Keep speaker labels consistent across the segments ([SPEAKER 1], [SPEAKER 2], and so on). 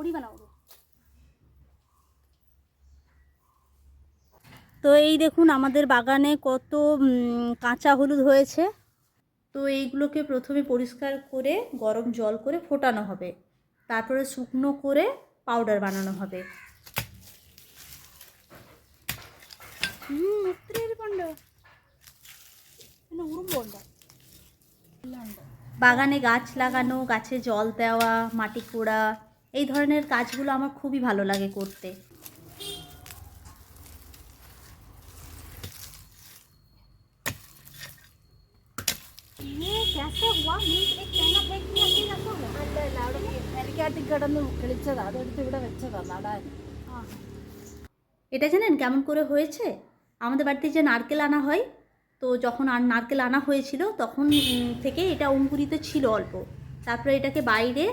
[SPEAKER 1] বড়ি বানাবো। তো এই দেখুন আমাদের বাগানে কত কাঁচা হলুদ হয়েছে। তো এইগুলোকে প্রথমে পরিষ্কার করে গরম জল করে ফোটানো হবে। তারপরে শুকনো করে পাউডার বানানো হবে। বাগানে গাছ লাগানো গাছে জল দেওয়া মাটি খোঁড়া এই ধরনের কাজগুলো আমার খুবই ভালো লাগে করতে। এটা জানেন কেমন করে হয়েছে? আমাদের বাড়িতে যে নারকেল আনা হয় তো যখন আর নারকেল আনা হয়েছিল তখন থেকে এটা অঙ্কুরিত ছিল অল্প। তারপরে এটাকে বাইরে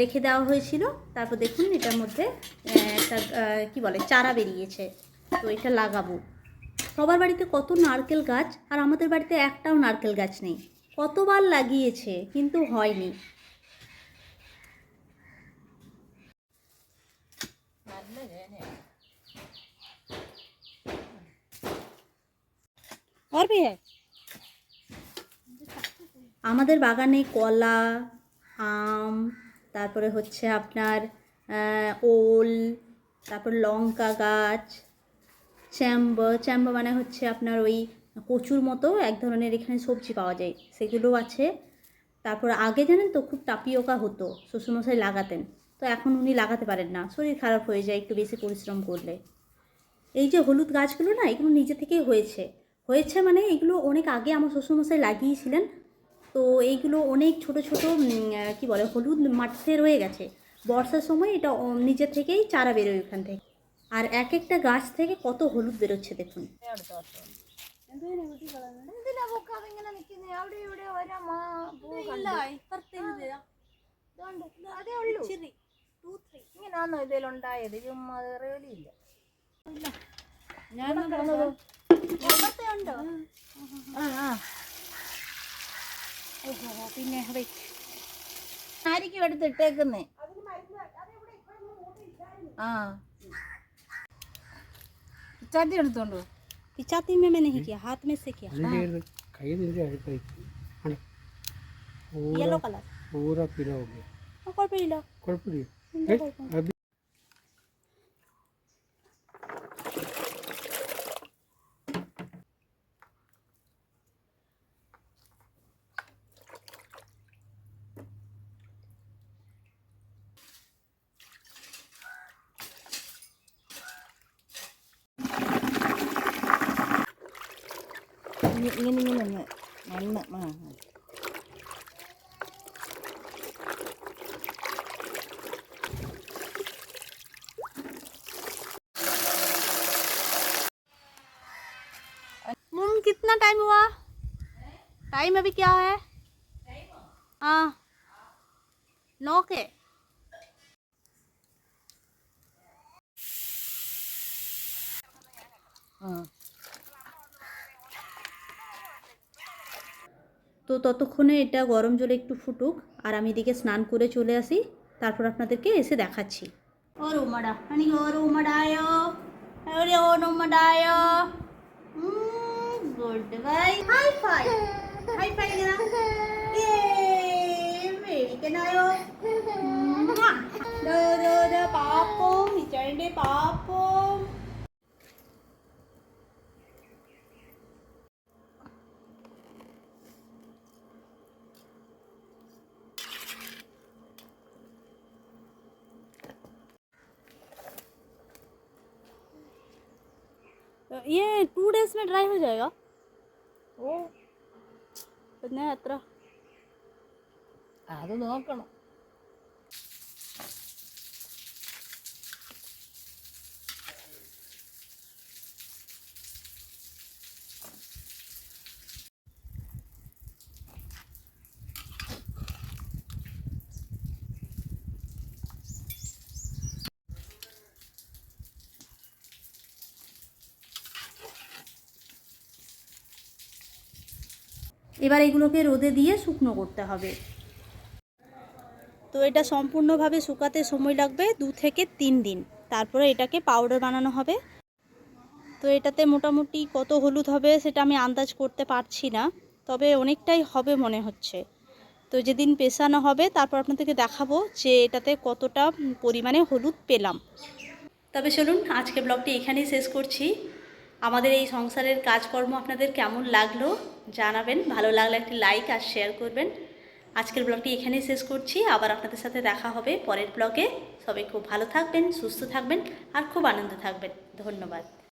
[SPEAKER 1] রেখে দেওয়া হয়েছিল। তারপর দেখুন এটার মধ্যে একটা কী বলে চারা বেরিয়েছে। তো এটা লাগাবো। সবার বাড়িতে কত নারকেল গাছ আর আমাদের বাড়িতে একটাও নারকেল গাছ নেই। কতবার লাগিয়েছে কিন্তু হয়নি। আমাদের বাগানে কলা আম তারপরে হচ্ছে আপনার ওল, তারপর লঙ্কা গাছ, চ্যাম্ব চ্যাম্ব মানে হচ্ছে আপনার ওই কচুর মতো এক ধরনের এখানে সবজি পাওয়া যায় সেগুলোও আছে। তারপর আগে জানেন তো খুব টাপিওকা হতো, শ্বশুরমশাই লাগাতেন, তো এখন উনি লাগাতে পারেন না, শরীর খারাপ হয়ে যায়, একটু বেশি পরিশ্রম করলে। এই যে হলুদ গাছগুলো না, এগুলো নিজে থেকেই হয়েছে হয়েছে মানে এগুলো অনেক আগে আমার শ্বশুরমশাই লাগিয়েছিলেন তো এইগুলো অনেক ছোট ছোট কি বলে, হলুদ মাটিতে রয়ে গেছে। বর্ষার সময় এটা নিজে থেকেই চারা বেরোয় ওখান থেকে। আর এক একটা গাছ থেকে কত হলুদ বেরোচ্ছে দেখুন।
[SPEAKER 2] ഞാൻ
[SPEAKER 1] പിന്നെ
[SPEAKER 2] ആയിരിക്കും എടുത്തിട്ടേക്കുന്നേ ആ ചട്ടി എടുത്തോണ്ടോ
[SPEAKER 1] पिचाती में मैं नहीं किया हाथ में से किया
[SPEAKER 3] കൈ നിന്റെ അടുത്തായി ആണ്
[SPEAKER 1] येलो कलर
[SPEAKER 3] പൂര പില ഓക്കെ
[SPEAKER 1] और കുഴപ്പമില്ല
[SPEAKER 3] കുഴപ്പമില്ല
[SPEAKER 1] എന്താ കുഴപ്പം?
[SPEAKER 2] ഇങ്ങനെ ഇങ്ങനെ ഇങ്ങനെ ഒന്ന് മണ്ണ് ആ ആ.
[SPEAKER 1] मम कितना टाइम हुआ टाइम अभी क्या है हाँ नौ के
[SPEAKER 2] ആ
[SPEAKER 1] তো ততক্ষণে এটা গরম জলে একটু ফুটুক আর আমি এদিকে স্নান করে চলে আসি। তারপর আপনাদেরকে এসে দেখাচ্ছি। ওর উমাডা মানে ওর উমাডায় ওরে ওর উমাডায় good bye hi fi hi fi না এ মেরিকে নাও দো দো দো পাপো ये टू डेज में ड्राई हो जाएगा
[SPEAKER 2] ഓ
[SPEAKER 1] പിന്നെ എത്ര
[SPEAKER 2] അത് നോക്കണം
[SPEAKER 1] এবার এগুলোকে রোদে দিয়ে শুকনো করতে হবে। তো এটা সম্পূর্ণভাবে শুকাতে সময় লাগবে দু থেকে তিন দিন। তারপরে এটাকে পাউডার বানানো হবে। তো এটাতে মোটামুটি কত হলুদ হবে সেটা আমি আন্দাজ করতে পারছি না, তবে অনেকটাই হবে মনে হচ্ছে। তো যেদিন পেশানো হবে, তারপর আপনাদেরকে দেখাবো যে এটাতে কতটা পরিমাণে হলুদ পেলাম। তবে চলুন, আজকে ব্লগটি এখানেই শেষ করছি। আমাদের এই সংসারের কাজকর্ম আপনাদের কেমন লাগল জানাবেন। ভালো লাগলে একটি লাইক আর শেয়ার করবেন। আজকের ব্লগটি এখানেই শেষ করছি। আবার আপনাদের সাথে দেখা হবে পরের ব্লগে সবাই খুব ভালো থাকবেন, সুস্থ থাকবেন আর খুব আনন্দ থাকবেন। ধন্যবাদ।